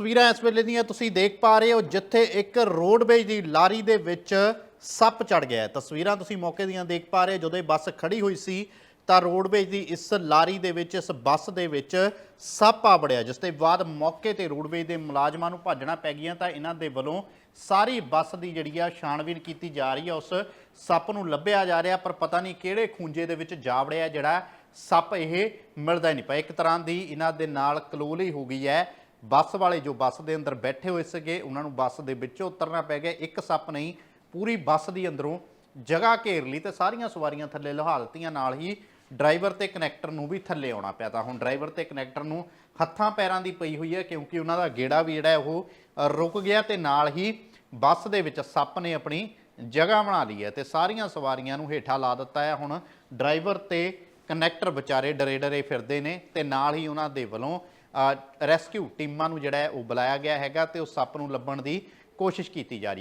ਤਸਵੀਰਾਂ ਇਸ ਵੇਲੇ ਦੀਆਂ ਤੁਸੀਂ ਦੇਖ ਪਾ ਰਹੇ ਹੋ, ਜਿੱਥੇ ਇੱਕ ਰੋਡਵੇਜ ਦੀ ਲਾਰੀ ਦੇ ਵਿੱਚ ਸੱਪ ਚੜ ਗਿਆ ਹੈ। ਤਸਵੀਰਾਂ ਤੁਸੀਂ ਮੌਕੇ ਦੀਆਂ ਦੇਖ ਪਾ ਰਹੇ ਹੋ, ਜਦੋਂ ਇਹ ਬੱਸ ਖੜੀ ਹੋਈ ਸੀ, ਤਾਂ ਰੋਡਵੇਜ ਦੀ ਇਸ ਲਾਰੀ ਦੇ ਵਿੱਚ, ਇਸ ਬੱਸ ਦੇ ਵਿੱਚ ਸੱਪ ਆ ਬੜਿਆ ਜਿਸ ਦੇ ਬਾਅਦ ਮੌਕੇ ਤੇ ਰੋਡਵੇਜ ਦੇ ਮੁਲਾਜ਼ਮਾਂ ਨੂੰ ਭੱਜਣਾ ਪੈ ਗਈਆਂ, ਤਾਂ ਇਹਨਾਂ ਦੇ ਵੱਲੋਂ ਸਾਰੀ ਬੱਸ ਦੀ ਜਿਹੜੀ ਆ ਛਾਣਬੀਨ ਕੀਤੀ ਜਾ ਰਹੀ ਆ। ਉਸ ਸੱਪ ਨੂੰ ਲੱਭਿਆ ਜਾ ਰਿਹਾ, ਪਰ ਪਤਾ ਨਹੀਂ ਕਿਹੜੇ ਖੂੰਜੇ ਦੇ ਵਿੱਚ ਜਾ ਵੜਿਆ ਜਿਹੜਾ ਸੱਪ ਇਹ ਮਿਲਦਾ ਨਹੀਂ ਪਿਆ। ਇੱਕ ਤਰ੍ਹਾਂ ਦੀ ਇਹਨਾਂ ਦੇ ਨਾਲ ਕਲੋਲੀ ਹੋ ਗਈ ਹੈ। ਬੱਸ ਵਾਲੇ ਜੋ ਬੱਸ ਦੇ ਅੰਦਰ ਬੈਠੇ ਹੋਏ ਸੀਗੇ, ਉਹਨਾਂ ਨੂੰ ਬੱਸ ਦੇ ਵਿੱਚੋਂ ਉਤਰਨਾ ਪੈ ਗਿਆ। ਇੱਕ ਸੱਪ ਨਹੀਂ, ਪੂਰੀ ਬੱਸ ਦੀ ਅੰਦਰੋਂ ਜਗ੍ਹਾ ਘੇਰ ਲਈ ਤੇ ਸਾਰੀਆਂ ਸਵਾਰੀਆਂ ਥੱਲੇ ਲਹਾਲਤੀਆਂ ਨਾਲ ਹੀ ਡਰਾਈਵਰ ਤੇ ਕਨੈਕਟਰ ਨੂੰ ਵੀ ਥੱਲੇ ਆਉਣਾ ਪਿਆ ਤਾਂ ਹੁਣ ਡਰਾਈਵਰ ਤੇ ਕਨੈਕਟਰ ਨੂੰ ਹੱਥਾਂ ਪੈਰਾਂ ਦੀ ਪਈ ਹੋਈ ਹੈ ਕਿਉਂਕਿ ਉਹਨਾਂ ਦਾ ਗੇੜਾ ਵੀ ਜਿਹੜਾ ਉਹ ਰੁਕ ਗਿਆ ਤੇ ਨਾਲ ਹੀ ਬੱਸ ਦੇ ਵਿੱਚ ਸੱਪ ਨੇ ਆਪਣੀ ਜਗ੍ਹਾ ਬਣਾ ਲਈ ਹੈ ਤੇ ਸਾਰੀਆਂ ਸਵਾਰੀਆਂ ਨੂੰ ਹੇਠਾਂ ਲਾ ਦਿੱਤਾ ਹੈ। ਹੁਣ ਡਰਾਈਵਰ ਤੇ ਕਨੈਕਟਰ ਵਿਚਾਰੇ ਡਰੇ ਡਰੇ ਫਿਰਦੇ ਨੇ ਤੇ ਨਾਲ ਹੀ ਉਹਨਾਂ ਦੇ ਵੱਲੋਂ ਰੈਸਕਿਊ ਟੀਮਾਂ ਨੂੰ ਜਿਹੜਾ ਹੈ ਉਹ ਬੁਲਾਇਆ ਗਿਆ ਹੈਗਾ ਤੇ ਉਸ ਸੱਪ ਨੂੰ ਲੱਭਣ ਦੀ ਕੋਸ਼ਿਸ਼ ਕੀਤੀ ਜਾ ਰਹੀ ਹੈ।